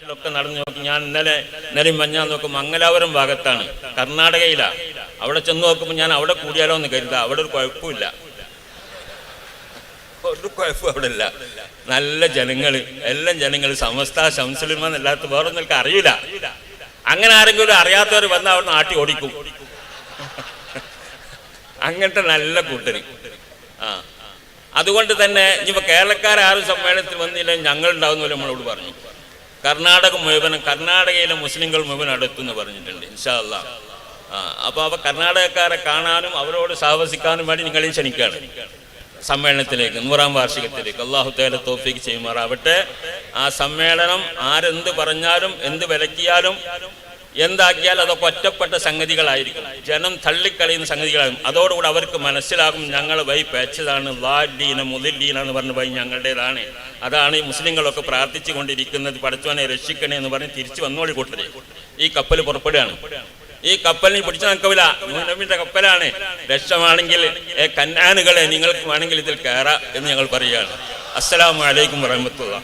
ഒക്കെ നടന്നു നോക്കി. ഞാൻ ഇന്നലെ ഇന്നലെ മഞ്ഞാൻ നോക്കും. മംഗലാപുരം ഭാഗത്താണ്. കർണാടകയിലാ. അവിടെ ചെന്ന് നോക്കുമ്പോൾ ഞാൻ അവിടെ കൂടിയാലോ എന്ന് കരുതാ അവിടെ ഒരു കുഴപ്പമില്ല ഒരു കുഴപ്പം അവിടെ ഇല്ല. നല്ല ജനങ്ങൾ എല്ലാം ജനങ്ങൾ സമസ്ത ശംസുലിമ എന്നല്ലാത്ത വേറെ ഒന്നും അറിയില്ല. അങ്ങനെ ആരെങ്കിലും അറിയാത്തവർ വന്ന് അവിടെ നാട്ടി ഓടിക്കും. അങ്ങനത്തെ നല്ല കൂട്ടരി. ആ. അതുകൊണ്ട് തന്നെ ഇനിയിപ്പോ കേരളക്കാരും സമ്മേളനത്തിൽ വന്നില്ല ഞങ്ങൾ ഉണ്ടാവുന്നില്ല നമ്മളോട് പറഞ്ഞു. കർണാടക മുഴുവനും കർണാടകയിലെ മുസ്ലിങ്ങൾ മുഴുവൻ അടുത്തെന്ന് പറഞ്ഞിട്ടുണ്ട് ഇൻഷാല്ല ആ അപ്പൊ അവ കർണാടകക്കാരെ കാണാനും അവരോട് സാഹസിക്കാനും വേണ്ടി നിങ്ങളെയും ക്ഷണിക്കുകയാണ്. സമ്മേളനത്തിലേക്ക് നൂറാം വാർഷികത്തിലേക്ക്. അള്ളാഹു തേല തോഫിക്ക് ചെയ്യുമാറാവട്ടെ. ആ സമ്മേളനം ആരെന്ത് പറഞ്ഞാലും എന്ത് വിലക്കിയാലും എന്താക്കിയാൽ അതൊക്കെ ഒറ്റപ്പെട്ട സംഗതികളായിരിക്കും. ജനം തള്ളിക്കളയുന്ന സംഗതികളാകും അതോടുകൂടി അവർക്ക് മനസ്സിലാകും ഞങ്ങൾ വൈ പേച്ചതാണ് ലാഡീന മുതില്ലീന എന്ന് പറഞ്ഞു വൈ ഞങ്ങളുടേതാണ്. അതാണ് ഈ മുസ്ലിങ്ങളൊക്കെ പ്രാർത്ഥിച്ചു കൊണ്ടിരിക്കുന്നത് പഠിച്ചവനെ രക്ഷിക്കണേ എന്ന് പറഞ്ഞ് തിരിച്ചു വന്നോളി കൂട്ടരെ ഈ കപ്പൽ പുറപ്പെടുകയാണ്. ഈ കപ്പലിനെ പിടിച്ചു നിൽക്കില്ല നബിന്റെ കപ്പലാണ്. രക്ഷമാണെങ്കിൽ കന്നാനുകളെ നിങ്ങൾക്ക് വേണമെങ്കിൽ ഇതിൽ കയറാം എന്ന് ഞങ്ങൾ പറയുകയാണ്. അസ്സലാമു അലൈക്കും വറഹമത്തുള്ള